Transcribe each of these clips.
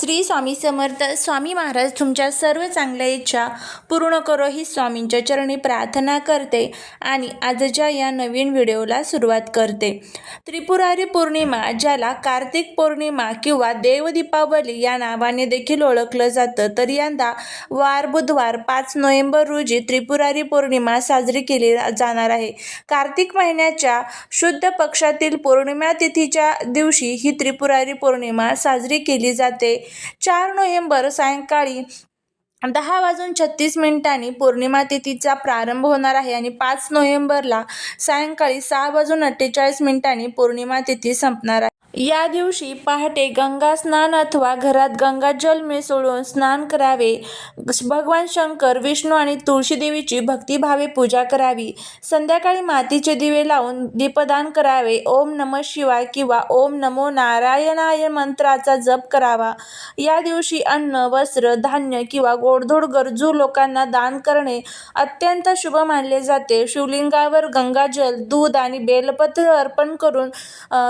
श्री स्वामी समर्थ स्वामी महाराज तुमच्या सर्व चांगल्या इच्छा पूर्ण करो ही स्वामींच्या चरणी प्रार्थना करते आणि आजच्या या नवीन व्हिडिओला सुरुवात करते. त्रिपुरारी पौर्णिमा ज्याला कार्तिक पौर्णिमा किंवा देव दीपावली या नावाने देखील ओळखलं जातं तर यंदा वार बुधवार पाच नोव्हेंबर रोजी त्रिपुरारी पौर्णिमा साजरी केली जाणार आहे. कार्तिक महिन्याच्या शुद्ध पक्षातील पौर्णिमा तिथीच्या दिवशी ही त्रिपुरारी पौर्णिमा साजरी केली जाते. चार नोव्हेंबर सायंकाळी दहा वाजून छत्तीस मिनिटांनी पौर्णिमा तिथीचा प्रारंभ होणार आहे आणि पाच नोव्हेंबरला सायंकाळी सहा वाजून अठ्ठेचाळीस मिनिटांनी पौर्णिमा तिथी संपणार आहे. या दिवशी पहाटे गंगा स्नान अथवा घरात गंगाजल मिसळून स्नान करावे. भगवान शंकर विष्णू आणि तुळशीदेवीची भक्तिभावे पूजा करावी. संध्याकाळी मातीचे दिवे लावून दीपदान करावे. ओम नम शिवाय किंवा ओम नमो नारायणाय मंत्राचा जप करावा. या दिवशी अन्न वस्त्र धान्य किंवा गोडधोड गरजू लोकांना दान करणे अत्यंत शुभ मानले जाते. शिवलिंगावर गंगाजल दूध आणि बेलपत्र अर्पण करून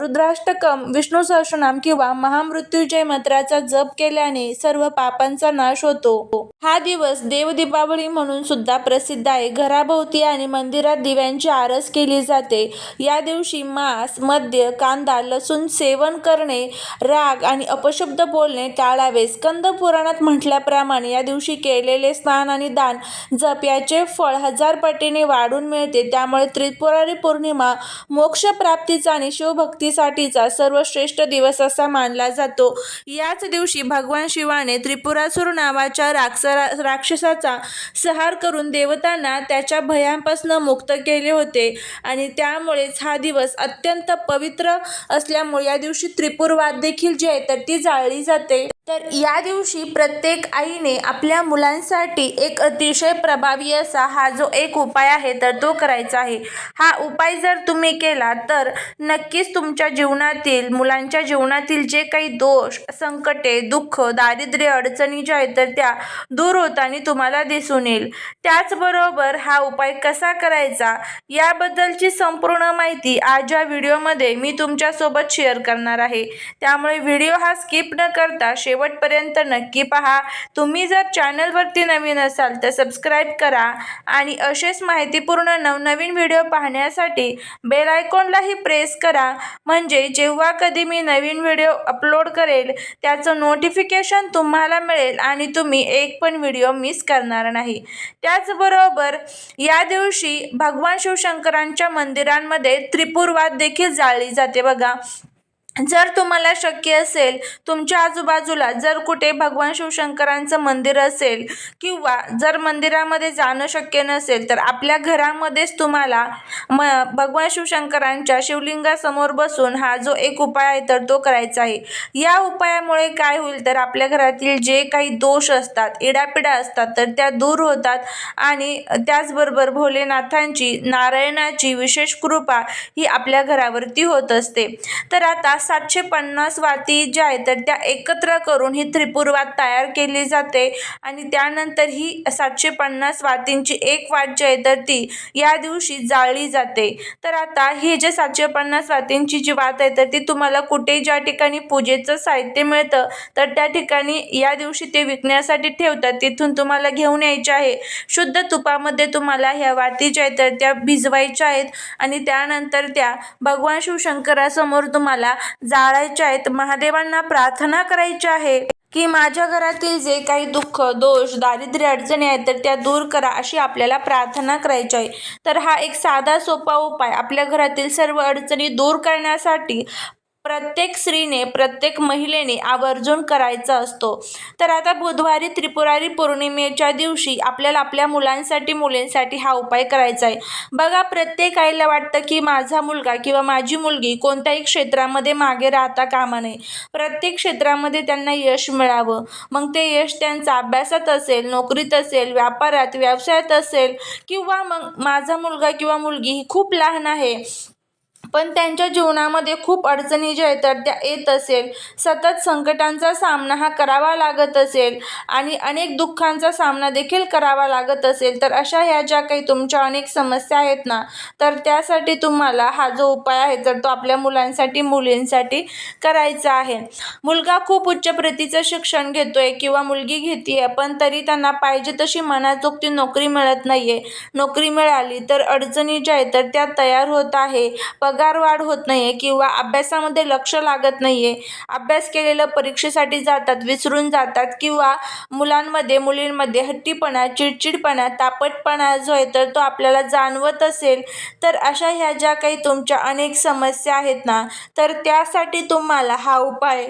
रुद्राष्टकम रुद्राष्टकम विष्णू सहस्रनाम किंवा महामृत्युंजय मंत्राचा जप केल्याने सर्व पापांचा नाश होतो. हा दिवस देवदीपावली म्हणून सुद्धा प्रसिद्ध आहे. घराभोवती आणि मंदिरात दिव्यांची आरस केली जाते. या दिवशी मांस मद्य कांदा लसूण सेवन करणे राग आणि अपशब्द बोलणे टाळावे. स्कंद पुराणात म्हटल्याप्रमाणे या दिवशी केलेले स्नान आणि दान जप याचे फळ हजार पटीने वाढून मिळते. त्यामुळे त्रिपुरारी पौर्णिमा मोक्षप्राप्तीचा आणि शिवभक्तीसाठीचा सर्वश्रेष्ठ दिवस असा मानला जातो. याच दिवशी भगवान शिवाने त्रिपुरासूर नावाच्या रा राक्षसाचा संहार करून देवतांना त्याच्या भयांपासून मुक्त केले होते. आणि त्यामुळेच हा दिवस अत्यंत पवित्र असल्यामुळे या दिवशी त्रिपुरवाद देखील जी आहे तर ती जाळली जाते. तर या दिवशी प्रत्येक आईने आपल्या मुलांसाठी एक अतिशय प्रभावी असा हा जो एक उपाय आहे तर तो करायचा आहे. हा उपाय जर तुम्ही केला तर नक्कीच तुमच्या जीवनातील मुलांच्या जीवनातील जे काही दोष संकटे दुःख दारिद्र्य अडचणी ज्या आहेत तर त्या दूर होताना तुम्हाला दिसून येईल. त्याचबरोबर हा उपाय कसा करायचा याबद्दलची संपूर्ण माहिती आज या व्हिडिओमध्ये मी तुमच्यासोबत शेअर करणार आहे. त्यामुळे व्हिडिओ हा स्किप न करता शेवटपर्यंत नक्की पहा. तुम्ही जर चॅनलवरती नवीन असाल तर सबस्क्राईब करा आणि असेच माहितीपूर्ण नवनवीन व्हिडिओ पाहण्यासाठी बेल आयकॉनलाही प्रेस करा. म्हणजे जेव्हा कधी मी नवीन व्हिडिओ अपलोड करेल त्याचं नोटिफिकेशन तुम्हाला मिळेल आणि तुम्ही एक पण व्हिडिओ मिस करणार नाही. त्याचबरोबर या दिवशी भगवान शिवशंकरांच्या मंदिरांमध्ये त्रिपुरवाद देखील जाळली जाते बघा. जर तुम्हाला शक्य असेल तुमच्या आजूबाजूला जर कुठे भगवान शिवशंकरांचं मंदिर असेल किंवा जर मंदिरामध्ये जाणं शक्य नसेल तर आपल्या घरामध्येच तुम्हाला म भगवान शिवशंकरांच्या शिवलिंगासमोर बसून हा जो एक उपाय आहे तर तो करायचा आहे. या उपायामुळे काय होईल तर आपल्या घरातील जे काही दोष असतात इडापिडा असतात तर त्या दूर होतात आणि त्याचबरोबर भोलेनाथांची नारायणाची विशेष कृपा ही आपल्या घरावरती होत असते. तर आता सातशे पन्नास वाती ज्या आहेत तर त्या एकत्र करून ही त्रिपुरवात तयार केली जाते. आणि त्यानंतर ही सातशे पन्नास वातींची एक वाट जी आहे तर ती या दिवशी जाळली जाते. तर आता ही जे सातशे पन्नास वातींची जी वात आहे तर ती तुम्हाला कुठे ज्या ठिकाणी पूजेचं साहित्य मिळतं तर त्या ठिकाणी या दिवशी ते विकण्यासाठी ठेवतात. तिथून तुम्हाला घेऊन यायचे आहे. शुद्ध तुपामध्ये तुम्हाला ह्या वाती ज्या आहेत तर त्या भिजवायच्या आहेत. आणि त्यानंतर त्या भगवान शिवशंकरासमोर तुम्हाला जाळायच्या आहेत. महादेवांना प्रार्थना करायची आहे की माझ्या घरातील जे काही दुःख दोष दारिद्र्य अडचणी आहेत तर त्या दूर करा अशी आपल्याला प्रार्थना करायची आहे. तर हा एक साधा सोपा उपाय आपल्या घरातील सर्व अडचणी दूर करण्यासाठी प्रत्येक स्त्रीने प्रत्येक महिलेने आवर्जून करायचा असतो. तर आता बुधवारी त्रिपुरारी पौर्णिमेच्या दिवशी आपल्याला आपल्या मुलांसाठी मुलींसाठी हा उपाय करायचा आहे. बघा प्रत्येक आईला वाटतं की माझा मुलगा किंवा माझी मुलगी कोणत्याही क्षेत्रामध्ये मागे राहता कामा नये. प्रत्येक क्षेत्रामध्ये त्यांना यश मिळावं. मग ते यश त्यांचा अभ्यासात असेल नोकरीत असेल व्यापारात व्यवसायात असेल किंवा मग माझा मुलगा किंवा मुलगी ही खूप लहान आहे. पण त्यांच्या जीवनामध्ये खूप अडचणी ज्या आहेत तर त्या येत असेल. सतत संकटांचा सामना हा करावा लागत असेल आणि अनेक दुःखांचा सामना देखील करावा लागत असेल तर अशा ह्या ज्या काही तुमच्या अनेक समस्या आहेत ना तर त्यासाठी तुम्हाला हा जो उपाय आहे तर तो आपल्या मुलांसाठी मुलींसाठी करायचा आहे. मुलगा खूप उच्च प्रतीचं शिक्षण घेतोय किंवा मुलगी घेते पण तरी त्यांना पाहिजे तशी मनाजोगती नोकरी मिळत नाही आहे नोकरी मिळाली तर अडचणी ज्या आहेत तर त्या तयार होत आहे. पगारवाढ होत नाही आहे किंवा अभ्यासामध्ये लक्ष लागत नाही आहे अभ्यास केलेलं परीक्षेसाठी जातात विसरून जातात किंवा मुलांमध्ये मुलींमध्ये हट्टीपणा चिडचिडपणा तापटपणा जो आहे तर तो आपल्याला जाणवत असेल. तर अशा ह्या ज्या काही तुमच्या अनेक समस्या आहेत ना तर त्यासाठी तुम्हाला हा उपाय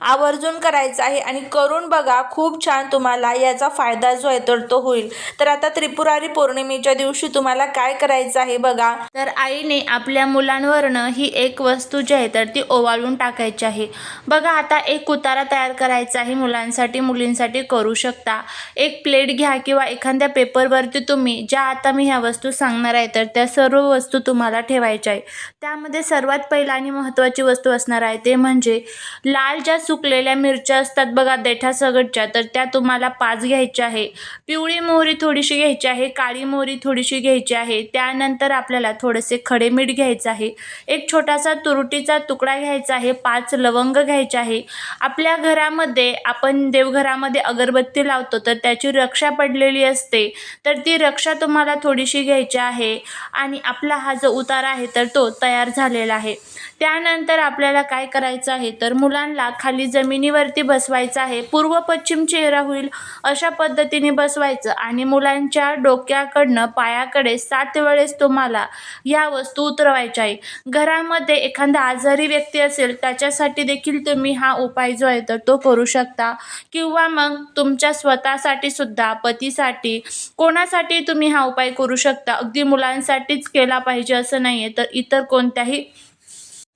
आवर्जून करायचं आहे आणि करून बघा खूप छान तुम्हाला याचा फायदा जो आहे तर तो होईल. तर आता त्रिपुरारी पौर्णिमेच्या दिवशी तुम्हाला काय करायचं आहे बघा. तर आईने आपल्या मुलांवरनं ही एक वस्तू जी आहे तर ती ओवाळून टाकायची आहे. बघा आता एक उतारा तयार करायचा आहे. मुलांसाठी मुलींसाठी करू शकता. एक प्लेट घ्या किंवा एखाद्या पेपरवरती तुम्ही ज्या आता मी ह्या वस्तू सांगणार आहे तर त्या सर्व वस्तू तुम्हाला ठेवायच्या आहे. त्यामध्ये सर्वात पहिला आणि महत्त्वाची वस्तू असणार आहे ते म्हणजे लाल ज्या सुकलेल्या मिरच्या असतात बघा देठा सगटच्या तर त्या तुम्हाला पाच घ्यायच्या आहे. पिवळी मोहरी थोडीशी घ्यायची आहे काळी मोहरी थोडीशी घ्यायची आहे. त्यानंतर आपल्याला थोडेसे खडे मीठ घ्यायचं आहे. एक छोटासा तुरटीचा तुकडा घ्यायचा आहे पाच लवंग घ्यायचे आहे. आपल्या घरामध्ये आपण देवघरामध्ये अगरबत्ती लावतो तर त्याची रक्षा पडलेली असते. तर ती रक्षा तुम्हाला थोडीशी घ्यायची आहे. आणि आपला हा जो उतारा आहे तर तो तयार झालेला आहे. त्यानंतर आपल्याला काय करायचं आहे तर मुलांना खाली जमिनीवरती बसवायचं आहे. पूर्व पश्चिम चेहरा होईल अशा पद्धतीने बसवायचं आणि मुलांच्या डोक्याकडनं पायाकडे सात वेळेस तुम्हाला या वस्तू उतरवायच्या आहे घरामध्ये एखादा आजारी व्यक्ती असेल त्याच्यासाठी देखील तुम्ही हा उपाय जो आहे तर तो करू शकता. किंवा मग तुमच्या स्वतःसाठी सुद्धा पतीसाठी कोणासाठी तुम्ही हा उपाय करू शकता? अगदी मुलांसाठीच केला पाहिजे असं नाही आहे तर इतर कोणत्याही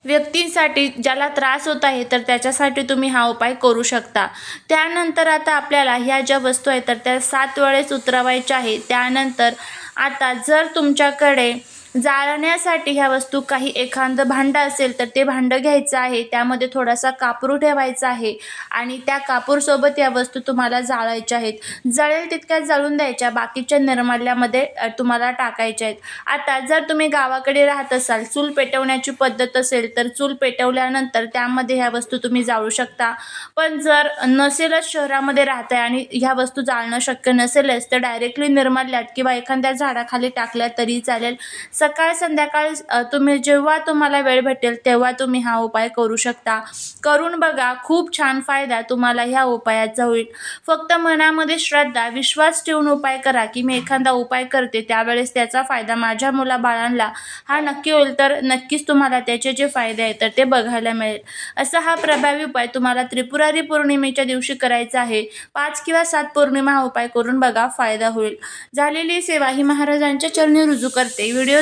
व्यक्तींसाठी ज्याला त्रास होत आहे तर त्याच्यासाठी तुम्ही हा उपाय करू शकता. त्यानंतर आता आपल्याला ह्या ज्या वस्तू आहेत तर त्या सात वेळेस उतरवायच्या आहे त्यानंतर आता जर तुमच्याकडे जाळण्यासाठी ह्या वस्तू काही एखादं भांडं असेल तर ते भांडं घ्यायचं आहे. त्यामध्ये थोडासा कापूर ठेवायचा आहे आणि त्या कापूरसोबत या वस्तू तुम्हाला जाळायच्या आहेत. जळेल तितक्या जळून द्यायच्या बाकीच्या निर्माल्यामध्ये तुम्हाला टाकायच्या आहेत. आता जर तुम्ही गावाकडे राहत असाल चूल पेटवण्याची पद्धत असेल तर चूल पेटवल्यानंतर त्यामध्ये ह्या वस्तू तुम्ही जाळू शकता. पण जर नसेलच शहरामध्ये राहत आहे आणि ह्या वस्तू जाळणं शक्य नसेलच तर डायरेक्टली निर्माल्यात किंवा एखाद्या झाडाखाली टाकल्या तरी चालेल. स सकाळ संध्याकाळ तुम्ही जेव्हा तुम्हाला वेळ भेटेल तेव्हा तुम्ही हा उपाय करू शकता. करून बघा खूप छान फायदा तुम्हाला ह्या उपायाचा होईल फक्त मनामध्ये श्रद्धा विश्वास ठेवून उपाय करा की मी एखादा उपाय करते त्यावेळेस त्याचा फायदा माझ्या मुलाबाळांना हा नक्की होईल. तर नक्कीच तुम्हाला त्याचे जे फायदे आहेत तर ते बघायला मिळेल. असा हा प्रभावी उपाय तुम्हाला त्रिपुरारी पौर्णिमेच्या दिवशी करायचा आहे. पाच किंवा सात पौर्णिमा हा उपाय करून बघा फायदा होईल. झालेली सेवा ही महाराजांच्या चरणी रुजू करते. व्हिडिओ